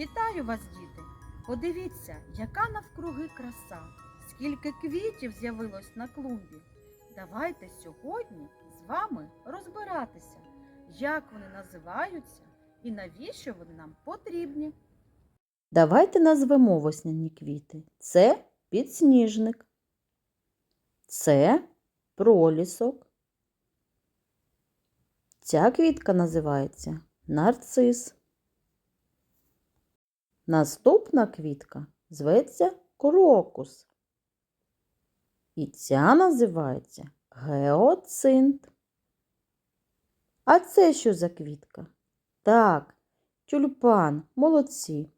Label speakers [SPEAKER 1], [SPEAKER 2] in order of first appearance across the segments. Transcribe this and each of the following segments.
[SPEAKER 1] Вітаю вас, діти! Подивіться, яка навкруги краса, скільки квітів з'явилось на клумбі. Давайте сьогодні з вами розбиратися, як вони називаються і навіщо вони нам потрібні.
[SPEAKER 2] Давайте назвемо весняні квіти. Це підсніжник. Це пролісок. Ця квітка називається нарцис. Наступна квітка зветься крокус. І ця називається геоцинт. А це що за квітка? Так, тюльпан, молодці.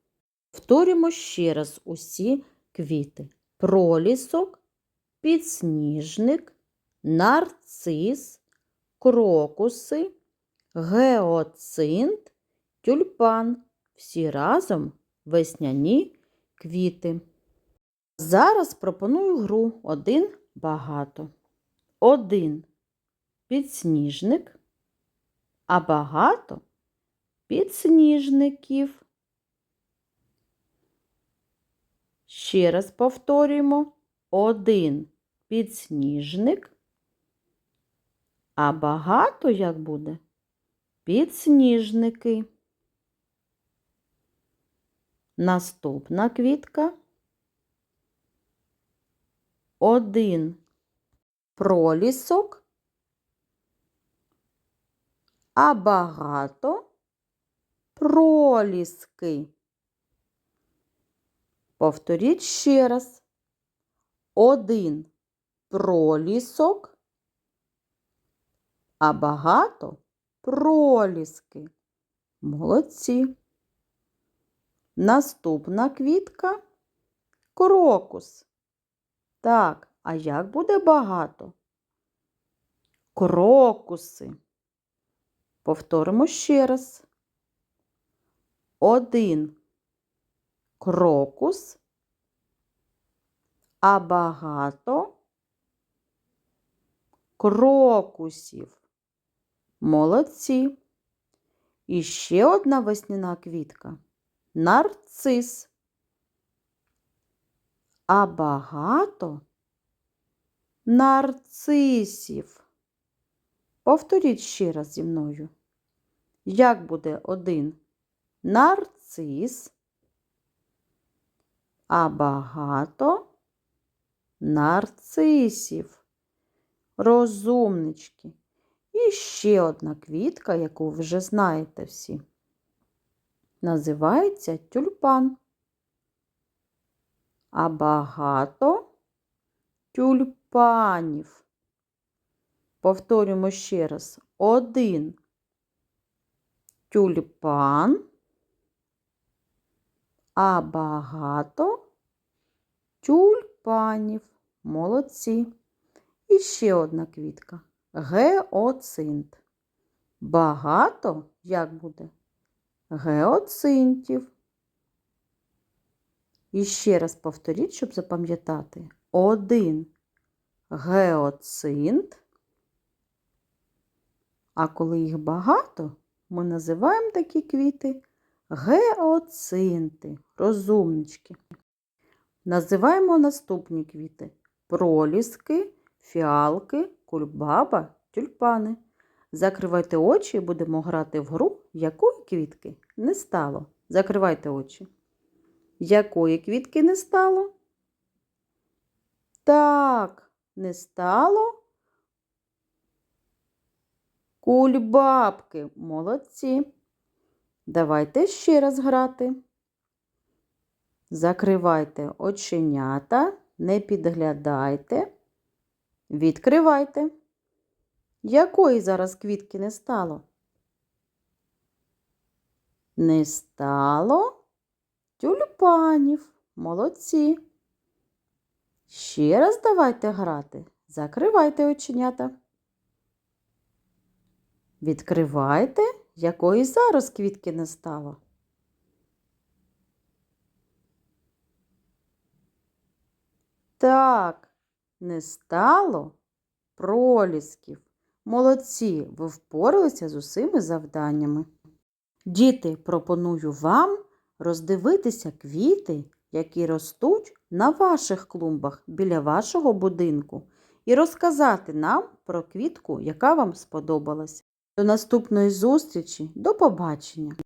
[SPEAKER 2] Повторюємо ще раз усі квіти. Пролісок, підсніжник, нарцис, крокуси, геоцинт, тюльпан. Всі разом весняні квіти. Зараз пропоную гру один багато. Один підсніжник, а багато підсніжників. Ще раз повторюємо. Один підсніжник. А багато як буде? Підсніжники. Наступна квітка. Один пролісок. А багато проліски. Повторіть ще раз. Один пролісок, а багато проліски. Молодці. Наступна квітка крокус. Так, а як буде багато? Крокуси. Повторимо ще раз. Один крокус, а багато крокусів. Молодці. І ще одна весняна квітка нарцис. А багато нарцисів. Повторіть ще раз зі мною. Як буде один нарцис, а багато нарцисів. Розумнички. І ще одна квітка, яку вже знаєте всі. Називається тюльпан. А багато тюльпанів. Повторюємо ще раз. Один тюльпан, а багато тюльпанів. Молодці. І ще одна квітка. Геоцинт. Багато, як буде? Геоцинтів. І ще раз повторіть, щоб запам'ятати. Один геоцинт. А коли їх багато, ми називаємо такі квіти геоцинти, розумнички. Називаємо наступні квіти проліски, фіалки, кульбаба, тюльпани. Закривайте очі і будемо грати в гру, якої квітки не стало. Закривайте очі. Якої квітки не стало? Так, не стало. Кульбабки. Молодці. Давайте ще раз грати. Закривайте оченята, не підглядайте, відкривайте. Якої зараз квітки не стало? Не стало тюльпанів. Молодці. Ще раз давайте грати. Закривайте оченята. Відкривайте, якої зараз квітки не стало. Так, не стало пролісків. Молодці, ви впоралися з усіми завданнями. Діти, пропоную вам роздивитися квіти, які ростуть на ваших клумбах біля вашого будинку, і розказати нам про квітку, яка вам сподобалась. До наступної зустрічі, до побачення!